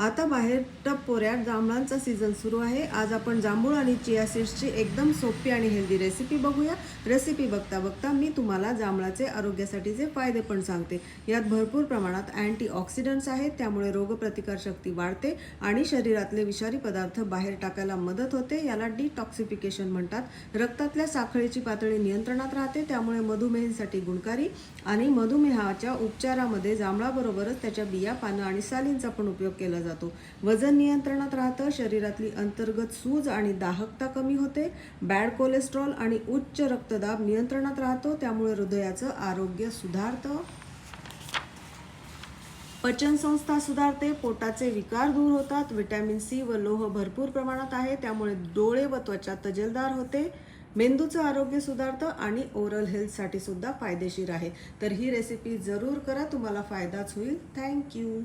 आता बाहेर टप पोऱ्यात जांभळांचा सीझन सुरू आहे. आज आपण जांभूळ आणि चिया सीड्सची एकदम सोपी आणि हेल्दी रेसिपी बघूया. रेसिपी बघता बघता मी तुम्हाला जांभळाचे आरोग्यासाठीचे फायदे पण सांगते. यात भरपूर प्रमाणात अँटीऑक्सिडंट्स आहेत त्यामुळे रोगप्रतिकारशक्ती वाढते आणि शरीरातले विषारी पदार्थ बाहेर टाकायला मदत होते. याला डिटॉक्सिफिकेशन म्हणतात. रक्तातल्या साखळीची पातळी नियंत्रणात राहते त्यामुळे मधुमेहींसाठी गुणकारी आणि मधुमेहाच्या उपचारामध्ये जांभळाबरोबरच त्याच्या बिया पानं आणि सालींचा पण उपयोग केला जातो. जातो. वजन नियंत्रणात राहतं शरीरातली अंतर्गत सूज आणि दाहकता कमी होते. बॅड कोलेस्ट्रॉल आणि उच्च रक्तदाब नियंत्रणात राहतो त्यामुळे हृदयाचं आरोग्य सुधारतं. पचनसंस्था सुधारते पोटाचे विकार दूर होतात विटॅमिन सी व लोह भरपूर प्रमाणात आहे त्यामुळे डोळे व त्वचा तजेलदार होते. मेंदूचं आरोग्य सुधारतं आणि ओरल हेल्थसाठी सुद्धा फायदेशीर आहे. तर ही रेसिपी जरूर करा तुम्हाला फायदाच होईल. थँक्यू.